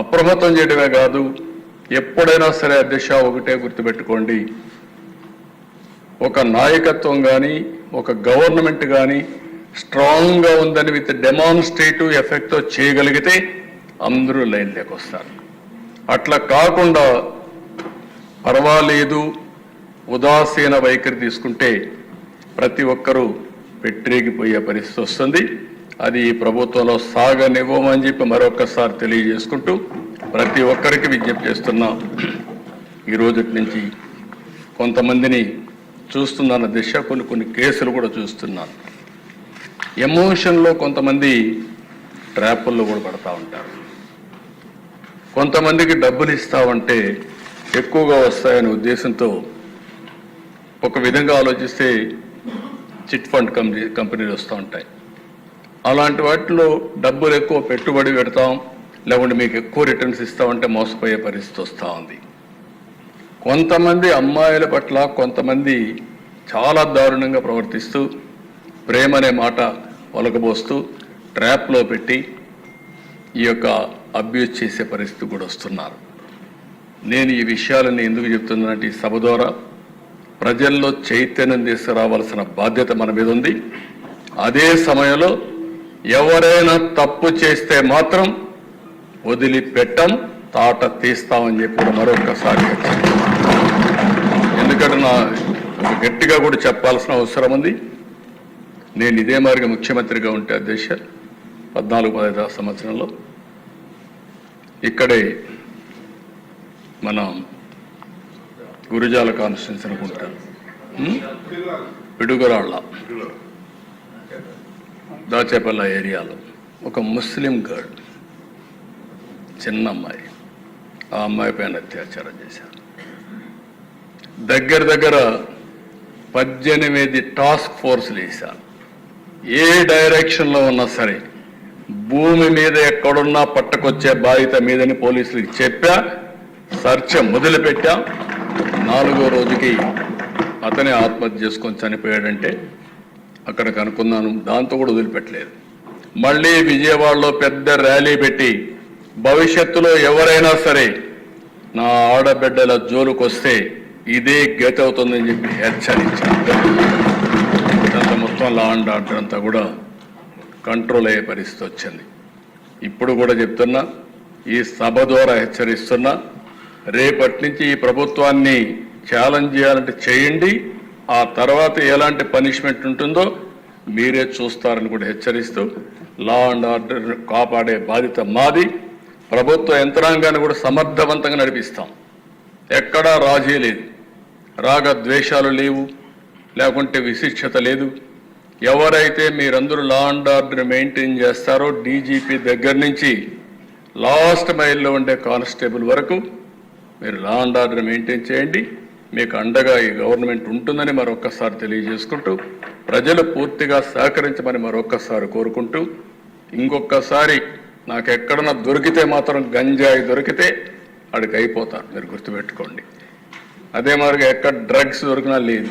అప్రమత్తం చేయడమే కాదు ఎప్పుడైనా సరే అధ్యక్ష ఒకటే గుర్తుపెట్టుకోండి. ఒక నాయకత్వం కానీ ఒక గవర్నమెంట్ కానీ స్ట్రాంగ్గా ఉందని విత్ డెమాన్స్ట్రేటివ్ ఎఫెక్ట్తో చేయగలిగితే అందరూ లైన్లోకి వస్తారు. అట్లా కాకుండా పర్వాలేదు ఉదాసీన వైఖరి తీసుకుంటే ప్రతి ఒక్కరూ పెట్టిరేగిపోయే పరిస్థితి వస్తుంది. అది ఈ ప్రభుత్వంలో సాగనివ్వమని చెప్పి మరొకసారి తెలియజేసుకుంటూ ప్రతి ఒక్కరికి విజ్ఞప్తి చేస్తున్నాం. ఈ నుంచి కొంతమందిని చూస్తున్న దిశ కొన్ని కొన్ని కేసులు కూడా చూస్తున్నాను. ఎమోషన్లో కొంతమంది ట్రాపుల్లో కూడా పడతా ఉంటారు. కొంతమందికి డబ్బులు ఇస్తామంటే ఎక్కువగా వస్తాయనే ఉద్దేశంతో ఒక విధంగా ఆలోచిస్తే చిట్ ఫండ్ కంపెనీ కంపెనీలు వస్తూ ఉంటాయి. అలాంటి వాటిలో డబ్బులు ఎక్కువ పెట్టుబడి పెడతాం. లేకుంటే మీకు ఎక్కువ రిటర్న్స్ ఇస్తామంటే మోసపోయే పరిస్థితి వస్తూ ఉంది. కొంతమంది అమ్మాయిల పట్ల కొంతమంది చాలా దారుణంగా ప్రవర్తిస్తూ ప్రేమ అనే మాట ఒలకబోస్తూ ట్రాప్లో పెట్టి ఈ యొక్క అబ్యూజ్ చేసే పరిస్థితి కూడా వస్తున్నారు. నేను ఈ విషయాలని ఎందుకు చెప్తున్నానంటే ఈ సభ ద్వారా ప్రజల్లో చైతన్యం తీసుకురావాల్సిన బాధ్యత మన మీద ఉంది. అదే సమయంలో ఎవరైనా తప్పు చేస్తే మాత్రం వదిలిపెట్టం తాట తీస్తామని చెప్పి మరొకసారి ఎందుకంటే నా గట్టిగా కూడా చెప్పాల్సిన అవసరం ఉంది. నేను ఇదే మారిగా ముఖ్యమంత్రిగా ఉంటే అధ్యక్ష పద్నాలుగు పదహైదు సంవత్సరంలో. ఇక్కడే మన గురుజాల కాన్స్టిట్యూన్సీ అనుకుంటాను పిడుగురాళ్ళ. దాచేపల్ల ఏరియాలో ఒక ముస్లిం గర్ల్ చిన్న అమ్మాయి. ఆ అమ్మాయి పైన అత్యాచారం చేశారు. దగ్గర దగ్గర పద్దెనిమిది టాస్క్ ఫోర్స్లు వేశారు. ఏ డైరెక్షన్లో ఉన్నా సరే భూమి మీద ఎక్కడున్నా పట్టకొచ్చే బాధ్యత మీదని పోలీసులకు చెప్పా సర్చ మొదలుపెట్టా. నాలుగో రోజుకి అతనే ఆత్మహత్య చేసుకొని చనిపోయాడంటే అక్కడ కనుక్కున్నాను. దాంతో కూడా వదిలిపెట్టలేదు. మళ్ళీ విజయవాడలో పెద్ద ర్యాలీ పెట్టి భవిష్యత్తులో ఎవరైనా సరే నా ఆడబిడ్డల జోలుకొస్తే ఇదే గతి అవుతుందని చెప్పి హెచ్చరించాను. ఇదంతా మొత్తం లా అండ్ ఆర్డర్ అంతా కూడా కంట్రోల్ అయ్యే పరిస్థితి వచ్చింది. ఇప్పుడు కూడా చెప్తున్నా ఈ సభ ద్వారా హెచ్చరిస్తున్నా రేపటి నుంచి ఈ ప్రభుత్వాన్ని ఛాలెంజ్ చేయాలంటే చేయండి. ఆ తర్వాత ఎలాంటి పనిష్మెంట్ ఉంటుందో మీరే చూస్తారని కూడా హెచ్చరిస్తూ లా అండ్ ఆర్డర్ కాపాడే బాధ్యత మాది. ప్రభుత్వ యంత్రాంగాన్ని కూడా సమర్థవంతంగా నడిపిస్తాం. ఎక్కడా రాజీ లేదు. రాగ ద్వేషాలు లేవు. లేకుంటే విశిక్షత లేదు. ఎవరైతే మీరందరూ లా అండ్ ఆర్డర్ మెయింటైన్ చేస్తారో డీజీపీ దగ్గర నుంచి లాస్ట్ మైల్లో ఉండే కానిస్టేబుల్ వరకు మీరు లా అండ్ ఆర్డర్ మెయింటైన్ చేయండి. మీకు అండగా ఈ గవర్నమెంట్ ఉంటుందని మరొక్కసారి తెలియజేసుకుంటూ ప్రజలు పూర్తిగా సహకరించమని మరొక్కసారి కోరుకుంటూ ఇంకొకసారి నాకు ఎక్కడన్నా దొరికితే మాత్రం గంజాయి దొరికితే అడికి అయిపోతాను మీరు గుర్తుపెట్టుకోండి. అదే మాదిరిగా ఎక్కడ డ్రగ్స్ దొరికినా లేదు.